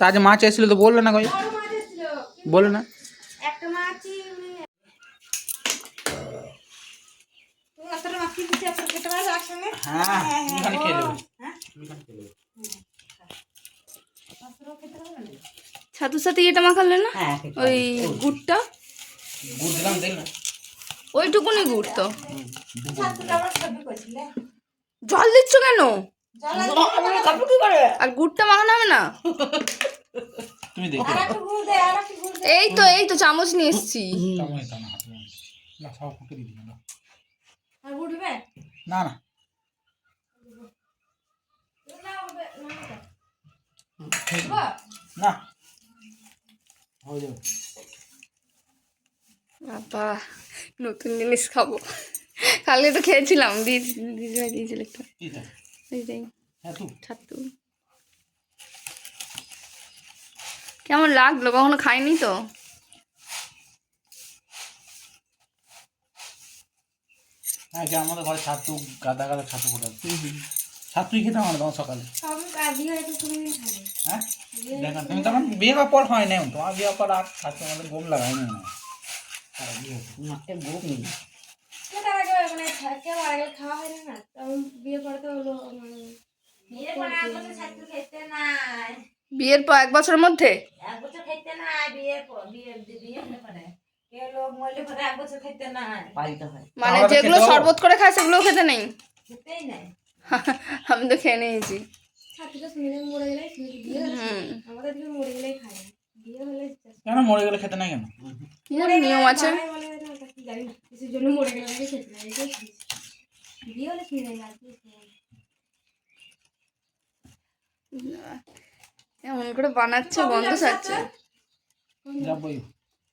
তা আজ মাছ এসেছিল তো বলল না কই? একসঙ্গে হ্যাঁ হ্যাঁ পারবে না? ছাতুর সাথে এটা মাখালে না? হ্যাঁ ওই গুড়টা? ওইটুকুনি গুড় তো। জল দিচ্ছ কেন? কাপড় কি করে? আর গুড়টা মাখানো হবে না? তুমি দেখো এই তো এই তো চামচ নিয়ে এসছি। চামচ দাও না হাতে না সব ফুটে আর হয়ে যাবে। বাবা নতুন জিনিস খাব। কালকে তো খেয়েছিলাম দিদি দিদিভাই দিয়েছিল একটা। হ্যাঁ ছাতু। কেমন লাগল? কখনো খাইনি তো? হ্যাঁ যে আমাদের ঘরে ছাতু গাদা গাদা ছাতু ছাতুই খেতাম আমরা তখন সকালে? হ্যাঁ? দেখেন তুমি তখন বিয়ে হওয়ার পর হয় না তোমার বিয়ে পর আর ছাতু আমাদের ঘুম লাগাই না মাঠে নেই। তার আগে মানে খাওয়া হয় না? বিয়ে তো হলো বিয়ের পর এক বছরের মধ্যে এক বছর খেতে নাই বিয়ে বিয়ে বিয়ে হয় মানে। যেগুলো শরবত করে খায় সেগুলো খেতে নেই? আমি তো খেয়ে নিয়েছি। কেন মরে গেলে খেতে কেন? নিয়ম আছে। এমন করে বানাচ্ছে গন্ধ ছাড়ছে। যাব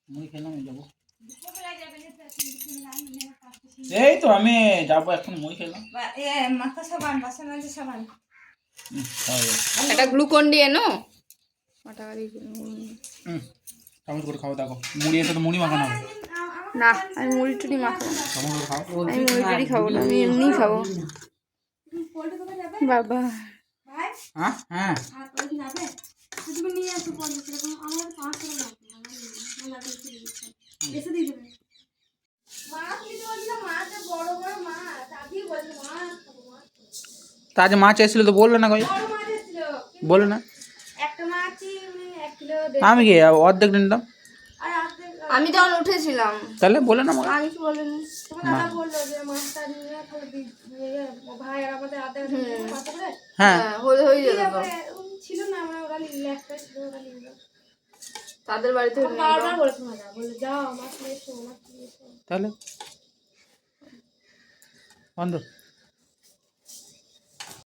মুড়ি খেলাম এই যাব। এই তো আমি যাব এখন মুড়ি খেলাম। মাথা সাবান বাসন মাঝে সাবান। হুম, একটা গ্লুকন দিয়ে নো? হুম চামচ করে খাও দেখো। মুড়ি এসে তো মুড়ি মাখানো হবে। না আমি মুড়ি টুড়ি মাখাবো চামচ করে খাও। আমি মুড়ি টুড়ি খাব না আমি এমনিই খাব। বাবা। হ্যাঁ? হ্যাঁ। তুমি নিয়ে আসো আমার লাগবে। এসে দিয়ে দেবে। না। তা আজ মাছ এসেছিল তো বলল না কই? বড় বলল না। কিলো দেড় আমি কি অর্ধেক নিতাম? আর আমি যখন উঠেছিলাম। তাহলে বলে না আমাকে আমি কি বলিনি। তোমার দাদা বলল যে মাছটা নিয়ে তাহলে ভাই আর আমাদের আধা হ্যাঁ। হ্যাঁ হয়ে হয়ে তাদের বাড়িতে তাহলে? বন্ধ।